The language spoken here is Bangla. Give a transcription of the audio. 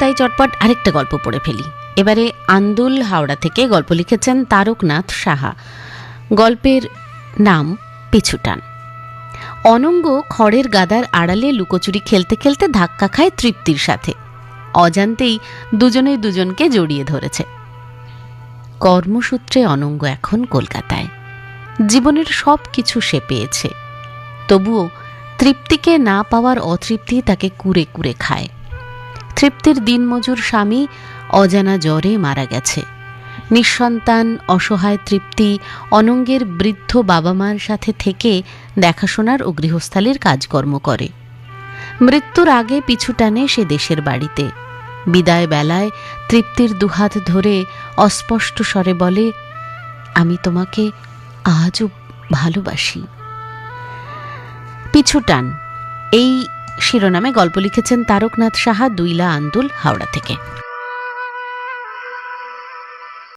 তাই চটপট আরেকটা গল্প পড়ে ফেলি। এবারে আন্দুল হাওড়া থেকে গল্প লিখেছেন তারকনাথ সাহা। গল্পের নাম পিছুটান। অনঙ্গ খড়ের গাদার আড়ালে লুকোচুরি খেলতে খেলতে ধাক্কা খায় তৃপ্তির সাথে। অজান্তেই দুজনে দুজনকে জড়িয়ে ধরেছে। কর্মসূত্রে অনঙ্গ এখন কলকাতায়। জীবনের সব কিছু সে পেয়েছে। তবুও তৃপ্তিকে না পাওয়ার অতৃপ্তি তাকে কুরে কুরে খায়। তৃপ্তির দিনমজুর স্বামী অজানা জ্বরে মারা গেছে। নিঃসন্তান, অসহায় তৃপ্তি, অনঙ্গের বৃদ্ধ বাবা মার সাথে থেকে দেখাশোনার ও গৃহস্থালির কাজকর্ম করে। মৃত্যুর আগে পিছু টানে সে দেশের বাড়িতে। বিদায় বেলায় তৃপ্তির দুহাত ধরে অস্পষ্ট স্বরে বলে, আমি তোমাকে আজও ভালোবাসি। পিছু টান। এই শিরোনামে গল্প লিখেছেন তারকনাথ সাহা দুইলা আন্দুল হাওড়া থেকে।